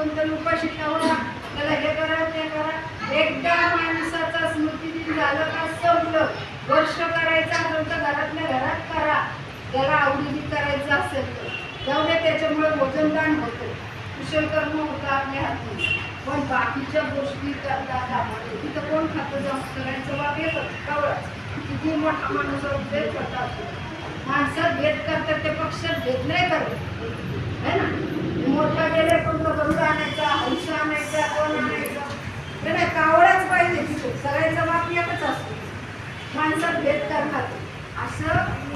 कोणतरी उपाशी ठेवा त्याला हे करा ते करा. एकदा माणसाचा स्मृतिदिन झालं का संपलं. वर्ष करायचा असेल तर घरातल्या घरात करा. त्याला आवडीने करायचं असेल तर. जाऊ दे त्याच्यामुळे वजनदान होतं. कुशल कर्म होतं आपल्या हाती. पण बाकीच्या गोष्टी करतात आपण तिथं कोण खातं? जाऊन करायचं बाब येतं. कवळच किती मोठा माणूस भेद करतात माणसात भेद करतात ते पक्षात भेद नाही करत. है ना? मोठा गेले पण तो गंगा आणायचा हंस आणायचा कोण आणायचा? ते नाही कावळाच पाहिजे तिथे. सगळ्यांचा बाप एकच असतो. माणसात भेद करतात असं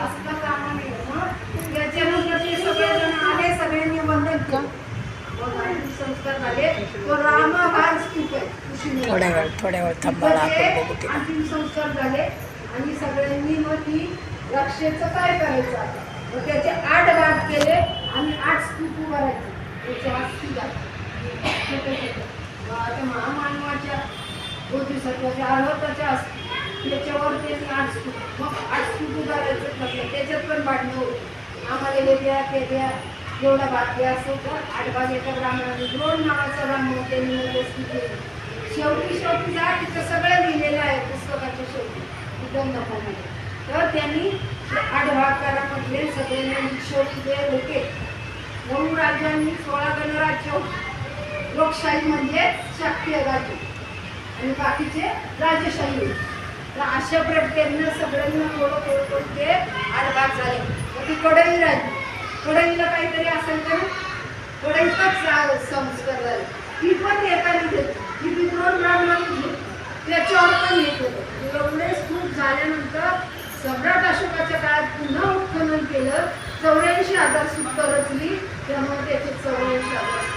असतं कामा नये मग त्याच्यानंतर ते सगळेजण आले सगळ्यांनी वंदन केलं. संस्कार झाले. तो राम हा स्तूप आहे. थोड्या वेळ थोड्या वेळ अंतिम संस्कार झाले. आणि सगळ्यांनी मग ती रक्षेचं काय करायचं? मग त्याचे आठ भाग केले आणि आठ स्तूप उभारायचे त्याचे आता महामानवाच्या बोधिसत्वाच्या अर्हताच्या असती त्याच्यावर त्यांनी आठ मग आठ स्तूप उभारायचं म्हटलं त्याच्यात पण भांडणं होतं. आम्हाला हे द्या ते द्या. एवढा भाग द्या. असं तर आठ भाग ब्राह्मणाने दोन नावाचा ब्राह्मण त्यांनी मध्यस्थी केली. शेवटी शेवटी जा तिथं सगळं लिहिलेलं आहे पुस्तकाच्या शेवटी. दंडकामध्ये तर त्यांनी ते आठ भाग करा म्हटले. सगळ्यांनी शेवटी ते होते. नऊ राज्यांनी सोळा गणराज्य लोकशाही म्हणजे शाक्तीय राज्य आणि बाकीचे राजशाही होते. तर अशा प्रत्येकानं सगळ्यांना थोडं थोडं थोडं ते झाले. मग ती कडई राहिली कडईला काहीतरी असेल तर? कडईचाच संस्कार झाले. ती पण एकाने घेतली. ती दोन ब्राह्मण घेतली. त्याच्यावर पण येत होतं. एवढेच खूप झाल्यानंतर सम्राट अशोकाच्या काळात पुन्हा उत्खनन केलं. चौऱ्याऐंशी हजार सुद्धा रचली त्यामुळे त्याचे चौऱ्याऐंशी हजार